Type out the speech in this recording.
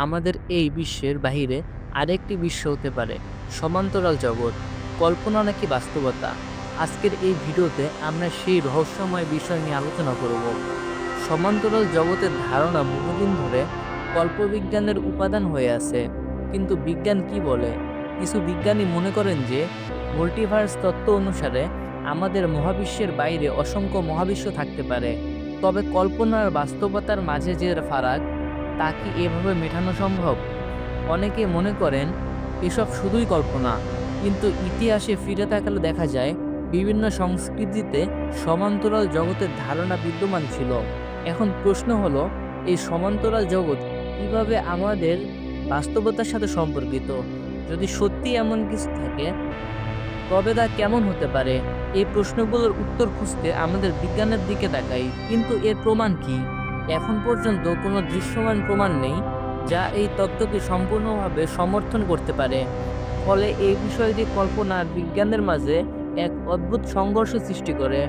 আমাদের এই বিশ্বের বাহিরে আরেকটি বিশ্ব হতে পারে, সমান্তরাল জগৎ। কল্পনা নাকি বাস্তবতা? আজকের এই ভিডিওতে আমরা সেই রহস্যময় বিষয় নিয়ে আলোচনা করব। সমান্তরাল জগতের ধারণা বহুদিন ধরে কল্পবিজ্ঞানের উপাদান হয়ে আছে। কিন্তু বিজ্ঞান কি বলে? কিছু বিজ্ঞানী মনে করেন যে মাল্টিভার্স তত্ত্ব অনুসারে আমাদের মহাবিশ্বের বাইরে অসংখ্য মহাবিশ্ব থাকতে পারে। তবে কল্পনার বাস্তবতার মাঝে যে ফারাক তা কি এভাবে মেটানো সম্ভব? অনেকে মনে করেন, এসব শুধুই কল্পনা। কিন্তু ইতিহাসে ফিরে তাকালে দেখা যায়, বিভিন্ন সংস্কৃতিতে সমান্তরাল জগতের ধারণা বিদ্যমান ছিল। এখন প্রশ্ন হলো, এই সমান্তরাল জগৎ কীভাবে আমাদের বাস্তবতার সাথে সম্পর্কিত? যদি সত্যি এমন কিছু থাকে, তবে তা কেমন হতে পারে? এই প্রশ্নগুলোর উত্তর খুঁজতে আমাদের বিজ্ঞানের দিকে তাকাই। কিন্তু এর প্রমাণ কি? এখন পর্যন্ত কোনো দৃশ্যমান প্রমাণ নেই যা এই তত্ত্বকে সম্পূর্ণভাবে সমর্থন করতে পারে। ফলে এই বিষয়টি কল্পনার বিজ্ঞানের মাঝে এক অদ্ভুত সংঘর্ষ সৃষ্টি করে।